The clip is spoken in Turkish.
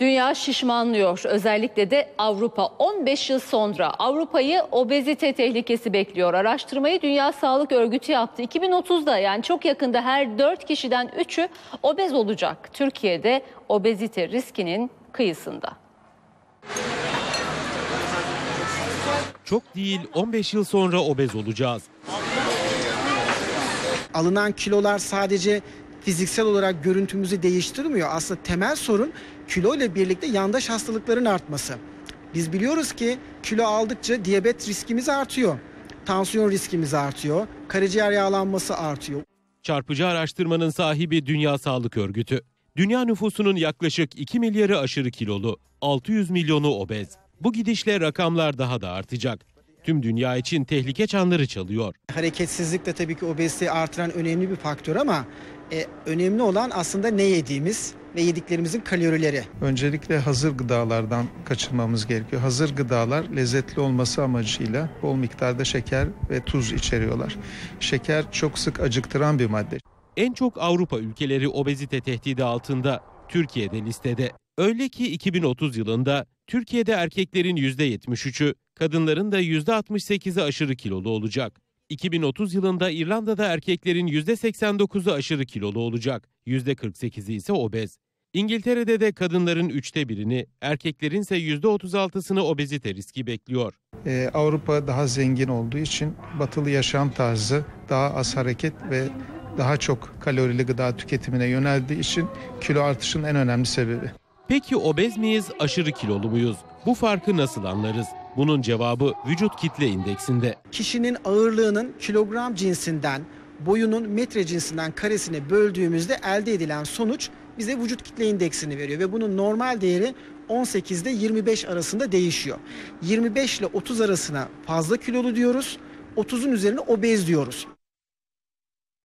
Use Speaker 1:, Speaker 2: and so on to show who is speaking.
Speaker 1: Dünya şişmanlıyor. Özellikle de Avrupa 15 yıl sonra Avrupa'yı obezite tehlikesi bekliyor. Araştırmayı Dünya Sağlık Örgütü yaptı. 2030'da yani çok yakında her 4 kişiden 3'ü obez olacak. Türkiye'de obezite riskinin kıyısında.
Speaker 2: Çok değil 15 yıl sonra obez olacağız.
Speaker 3: alınan kilolar sadece fiziksel olarak görüntümüzü değiştirmiyor. Aslında temel sorun kilo ile birlikte yandaş hastalıkların artması. Biz biliyoruz ki kilo aldıkça diyabet riskimiz artıyor. Tansiyon riskimiz artıyor. Karaciğer yağlanması artıyor.
Speaker 2: Çarpıcı araştırmanın sahibi Dünya Sağlık Örgütü. Dünya nüfusunun yaklaşık 2 milyarı aşırı kilolu, 600 milyonu obez. Bu gidişle rakamlar daha da artacak. Tüm dünya için tehlike çanları çalıyor.
Speaker 3: Hareketsizlik de tabii ki obeziteyi artıran önemli bir faktör ama e, önemli olan aslında ne yediğimiz ve yediklerimizin kalorileri.
Speaker 4: Öncelikle hazır gıdalardan kaçınmamız gerekiyor. Hazır gıdalar lezzetli olması amacıyla bol miktarda şeker ve tuz içeriyorlar. Şeker çok sık acıktıran bir madde.
Speaker 2: En çok Avrupa ülkeleri obezite tehdidi altında, Türkiye'de listede. Öyle ki 2030 yılında Türkiye'de erkeklerin %73'ü, kadınların da %68'i aşırı kilolu olacak. 2030 yılında İrlanda'da erkeklerin %89'u aşırı kilolu olacak, %48'i ise obez. İngiltere'de de kadınların üçte birini, erkeklerin ise %36'sını obezite riski bekliyor.
Speaker 4: Ee, Avrupa daha zengin olduğu için batılı yaşam tarzı daha az hareket ve daha çok kalorili gıda tüketimine yöneldiği için kilo artışının en önemli sebebi.
Speaker 2: Peki obez miyiz, aşırı kilolu muyuz? Bu farkı nasıl anlarız? Bunun cevabı vücut kitle indeksinde.
Speaker 3: Kişinin ağırlığının kilogram cinsinden, boyunun metre cinsinden karesine böldüğümüzde elde edilen sonuç bize vücut kitle indeksini veriyor ve bunun normal değeri 18 ile 25 arasında değişiyor. 25 ile 30 arasına fazla kilolu diyoruz, 30'un üzerine obez diyoruz.